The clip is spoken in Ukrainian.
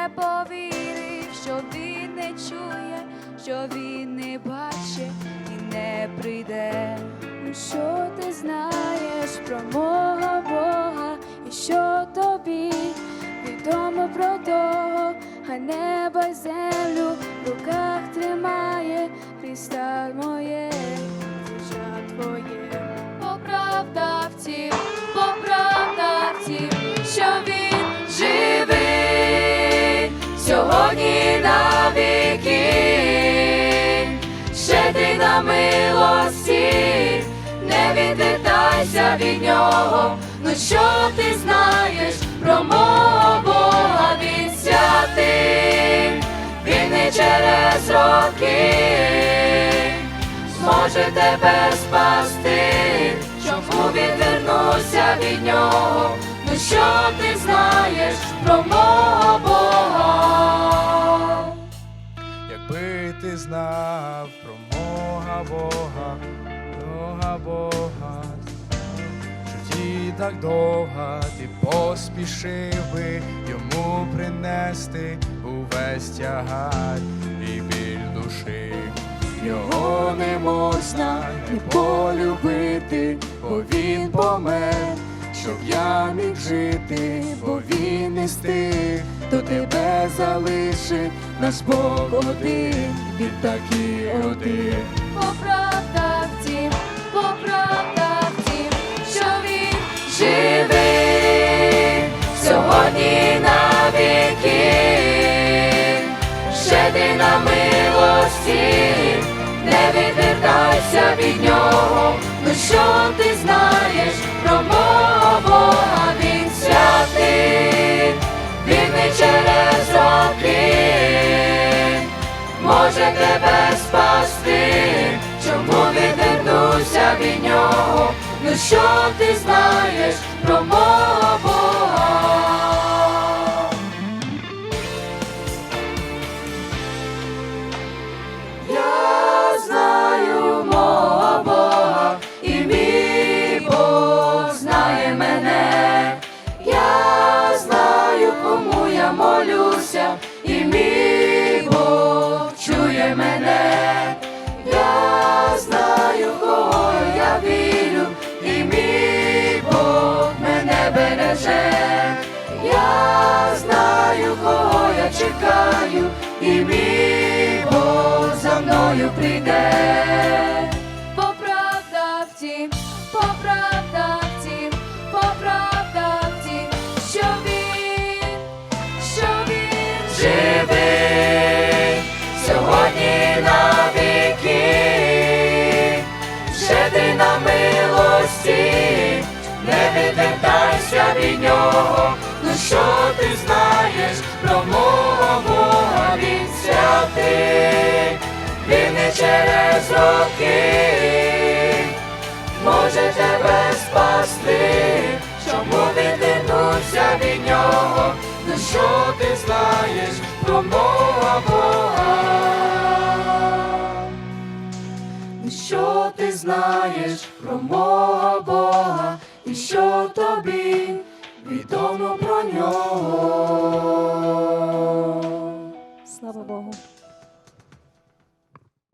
не повірив, що він не чує, що він не бачить і не прийде. Ну, Що ти знаєш про мого Бога, і що тобі відомо про того, а небо й землю в руках тримає Христа моє, життя твоє. Сьогодні на віки, щедрий на милості, не відвертайся від нього. Ну що ти знаєш про мого Бога, він святий, він не через роки. Зможе тебе спасти, чому відвернуся від нього? Ну що ти знаєш про мого знав про мого Бога, мого Бога, житті так довго ти поспішив би йому принести увесь тягар і біль душі. Його не можна не полюбити, бо він помер, щоб я міг жити, бо він не стиг, то тебе залишить наш Бог один, він такий один. Бо правда в тім, бо правда в тім, що він живий сьогодні на віки, щедрий на милості, не відвертайся від нього. Ну що ти знаєш про може тебе спасти, чому відвернуся від нього? Ну що ти знаєш чує мене. Я знаю, кого я вірю, і мій Бог мене береже. Я знаю, кого я чекаю, і мій Бог за мною прийде. Через роки може тебе спасти, чому відвернуся від нього? Ну що ти знаєш про мого Бога? Ну що ти знаєш про мого Бога, і що тобі відомо про нього?